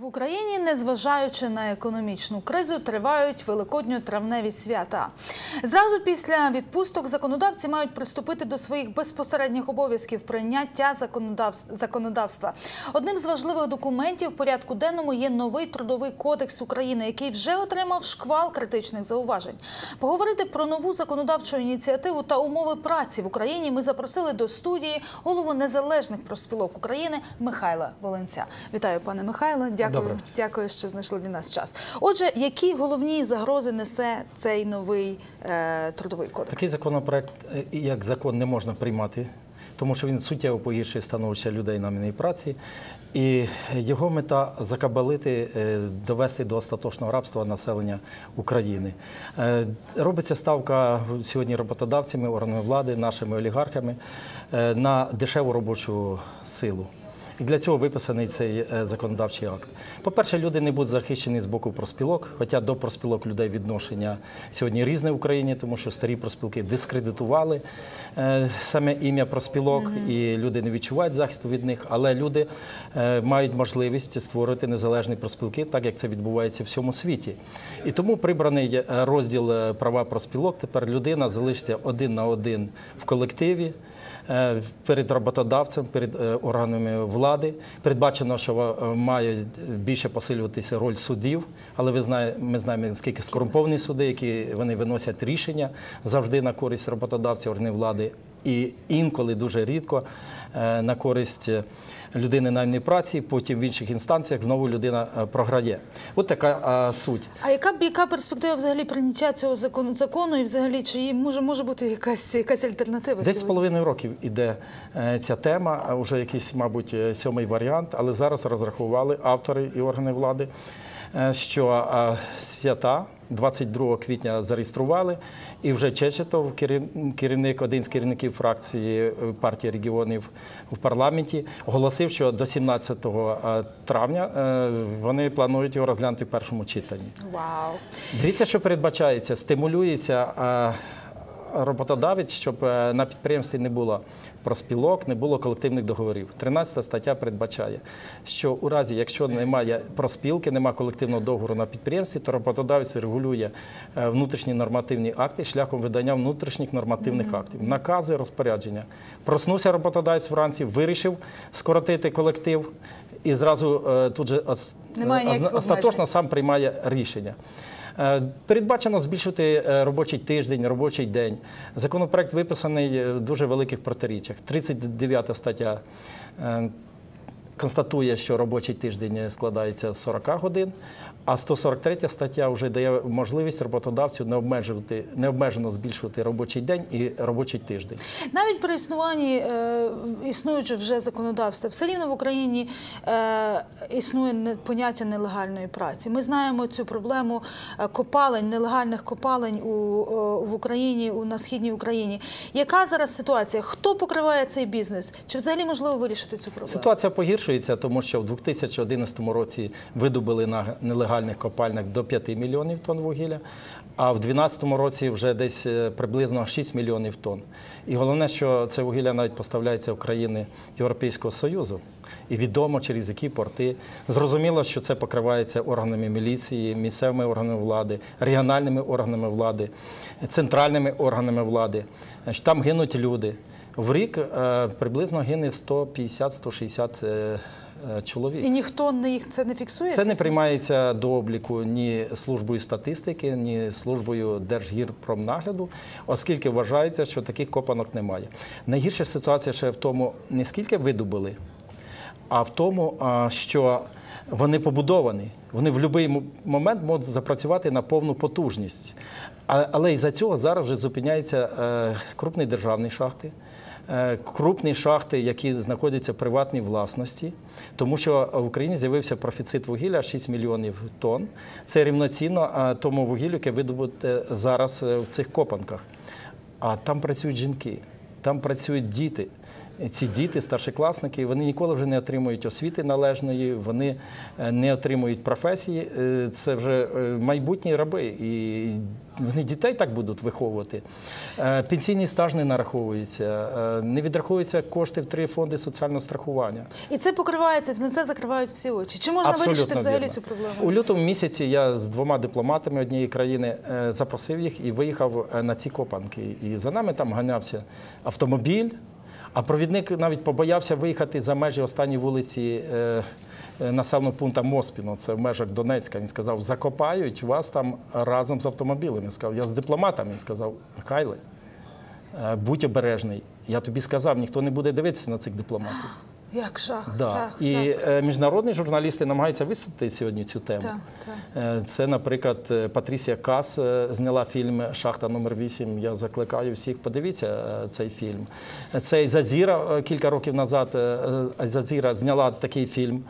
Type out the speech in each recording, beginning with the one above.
В Україні, незважаючи на економічну кризу, тривають великодньо-травневі свята. Зразу після відпусток законодавці мають приступити до своїх безпосередніх обов'язків прийняття законодавс- законодавства. Одним з важливих документів в порядку денному є новий трудовий кодекс України, який вже отримав шквал критичних зауважень. Поговорити про нову законодавчу ініціативу та умови праці в Україні ми запросили до студії голову незалежних профспілок України Михайла Волинця. Вітаю, пане Михайло. Дякую, Добре. дякую, що знайшли для нас час. Отже, які головні загрози несе цей новий е, трудовий кодекс? Такий законопроект, е, як закон, не можна приймати, тому що він суттєво погіршує становище людей на мінній праці. І його мета закабалити, е, довести до остаточного рабства населення України. Е, Робиться ставка сьогодні роботодавцями, органами влади, нашими олігархами на дешеву робочу силу. І для цього виписаний цей е, законодавчий акт. По-перше, люди не будуть захищені з боку проспілок, хоча до проспілок людей відношення сьогодні різне в Україні, тому що старі проспілки дискредитували е, саме ім'я проспілок, і люди не відчувають захисту від них, але люди е, мають можливість створити незалежні проспілки, так як це відбувається в всьому світі. І тому прибраний розділ права проспілок. Тепер людина залишиться один на один в колективі перед роботодавцем, перед е, органами влади. Передбачено, що е, має більше посилюватися роль судів, але ви знає, ми знаємо, скільки скорумповані суди, які вони виносять рішення завжди на користь роботодавців, органів влади, і інколи дуже рідко е, на користь. Е, Людини наймної праці, потім в інших інстанціях знову людина е, програє. От така а, суть. А яка б яка перспектива взагалі прийняття цього закону закону, і взагалі чи є- може може бути якась якась альтернатива? Десь з половиною років іде е, ця тема, Уже вже якийсь, мабуть, е, сьомий варіант, але зараз розрахували автори і органи влади, е, що е, свята 22 квітня зареєстрували, і вже Чечетов, керів- керівник, один з керівників фракції е, партії регіонів в парламенті, оголосив, що до 17 е, травня е, вони планують його розглянути в першому читанні. Вау. Дивіться, що передбачається, стимулюється е, роботодавець, щоб е, на підприємстві не було проспілок, не було колективних договорів. 13 стаття передбачає, що у разі, якщо немає проспілки, немає колективного договору на підприємстві, то роботодавець регулює е, внутрішні нормативні акти шляхом видання внутрішніх нормативних актів, накази, розпорядження. Проснувся роботодавець вранці, вирішив скоротити колектив. І зразу е, тут же остаточно сам приймає рішення. Е, Передбачено збільшити е, робочий тиждень, робочий день. Законопроект виписаний е, в дуже великих протиріччях. 39 стаття констатує, що робочий тиждень складається з 40 годин, а 143 стаття вже дає можливість роботодавцю не обмежувати, необмежено збільшувати робочий день і робочий тиждень. Навіть при існуванні е, існуючого вже законодавства, все рівно в Україні е, існує не- поняття нелегальної праці. Ми знаємо цю проблему е, копалень, нелегальних копалень у, е, в Україні, у, на східній Україні. Яка зараз ситуація? Хто покриває цей бізнес? Чи взагалі можливо вирішити цю проблему? Ситуація погіршується, тому що в 2011 році видобули на нелегальних копальнях до 5 мільйонів тонн вугілля, а в 2012 році вже десь е, приблизно 6 мільйонів тонн. І головне, що це вугілля навіть поставляється в країни Європейського Союзу. І відомо через які порти. Зрозуміло, що це покривається органами міліції, місцевими органами влади, регіональними органами влади, центральними органами влади. Там гинуть люди. В рік е, приблизно гине 150-160 е, е, чоловік. І ніхто не їх це не фіксує? Це не приймається до обліку ні службою статистики, ні службою Держгірпромнагляду, оскільки вважається, що таких копанок немає. Найгірша ситуація ще в тому, не скільки видобули, а в тому, що вони побудовані. Вони в будь-який момент можуть запрацювати на повну потужність. Але із-за цього зараз вже зупиняються е, крупні державні шахти. е, Крупні шахти, які знаходяться в приватній власності, тому що в Україні з'явився профіцит вугілля 6 мільйонів тонн. Це рівноцінно е, тому вугіллю, яке видобуте зараз в цих копанках. А там працюють жінки, там працюють діти. ці діти, старшокласники, вони ніколи вже не отримують освіти належної, вони не отримують професії. Це вже майбутні раби, і вони дітей так будуть виховувати. Е, Пенсійний стаж не нараховується, е, не відраховуються кошти в три фонди соціального страхування. І це покривається, на це закривають всі очі. Чи можна Абсолютно вирішити взагалі вірно. цю проблему? У лютому місяці я з двома дипломатами однієї країни е, запросив їх і виїхав на ці копанки. І за нами там ганявся автомобіль, а провідник навіть побоявся виїхати за межі останньої вулиці. Е, Населеного пункту Моспіно, це в межах Донецька. Він сказав, закопають вас там разом з автомобілем. Я сказав, я з дипломатами. Він сказав, Михайле, е, будь обережний. Я тобі сказав, ніхто не буде дивитися на цих дипломатів. Як жах, Да. жах, І жах. е, міжнародні журналісти намагаються висвітлити сьогодні цю тему. Так, так. Е, Це, наприклад, е, Патрісія Кас зняла фільм Шахта номер 8 Я закликаю всіх, подивіться цей фільм. Е, Це Зазіра кілька років назад. Зазіра зняла такий фільм.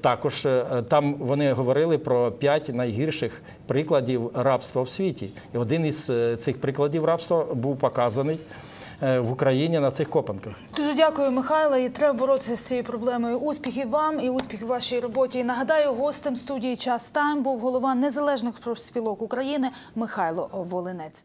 Також там вони говорили про п'ять найгірших прикладів рабства в світі. І один із цих прикладів рабства був показаний в Україні на цих копанках. Дякую, Михайло. І треба боротися з цією проблемою. Успіхів вам і успіхів вашій роботі. Нагадаю, гостем студії Час Тайм був голова незалежних профспілок України Михайло Волинець.